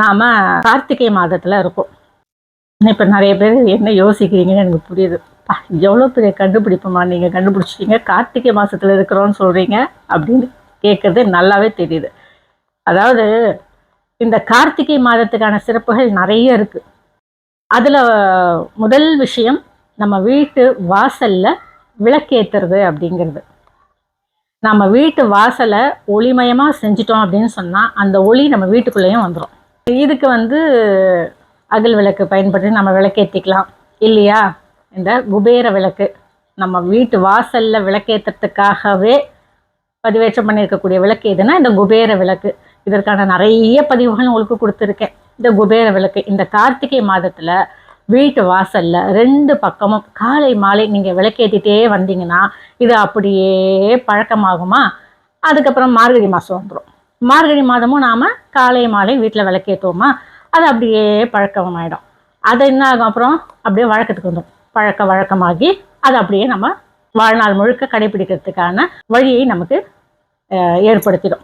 நாம் கார்த்திகை மாதத்தில் இருக்கோம். இப்போ நிறைய பேர் என்ன யோசிக்கிறீங்கன்னு எனக்கு புரியுது. பா எவ்வளோ பெரிய கண்டுபிடிப்புமா நீங்கள் கண்டுபிடிச்சிட்டீங்க. கார்த்திகை மாதத்தில் இருக்கிறோன்னு சொல்கிறீங்க அப்படின்னு கேட்குறது நல்லாவே தெரியுது. அதாவது இந்த கார்த்திகை மாதத்துக்கான சிறப்புகள் நிறைய இருக்குது அதில் முதல் விஷயம் நம்ம வீட்டு வாசலில் விளக்கேற்றுறது அப்படிங்கிறது. நம்ம வீட்டு வாசலை ஒளிமயமாக செஞ்சிட்டோம் அப்படின்னு சொன்னால் அந்த ஒளி நம்ம வீட்டுக்குள்ளேயும் வந்துடும் இதுக்கு வந்து அகல் விளக்கு பயன்படுத்தி நம்ம விளக்கேற்றிக்கலாம் இல்லையா? இந்த குபேர விளக்கு. நம்ம வீட்டு வாசலில் விளக்கேற்றுறதுக்காகவே பதிவேற்றம் பண்ணியிருக்கக்கூடிய விளக்கு எதுனா இந்த குபேர விளக்கு. இதற்கான நிறைய பதிவுகள் உங்களுக்கு கொடுத்துருக்கேன். இந்த குபேர விளக்கு இந்த கார்த்திகை மாதத்தில் வீட்டு வாசலில் ரெண்டு பக்கமும் காலை மாலை நீங்கள் விளக்கேற்றிட்டே வந்தீங்கன்னா இது அப்படியே பழக்கமாகுமா? அதுக்கப்புறம் மார்கழி மாதம் வந்துடும் மார்கழி மாதமும் நாம் காலை மாலை வீட்டில் விளக்கேற்றுவோமா அது அப்படியே பழக்கமாயிடும். அது என்ன ஆகும் அப்புறம்? அப்படியே வழக்கத்துக்கு வந்துடும் பழக்க வழக்கமாகி அது அப்படியே நம்ம வாழ்நாள் முழுக்க கடைபிடிக்கிறதுக்கான வழியை நமக்கு அஹ், ஏற்படுத்திடும்.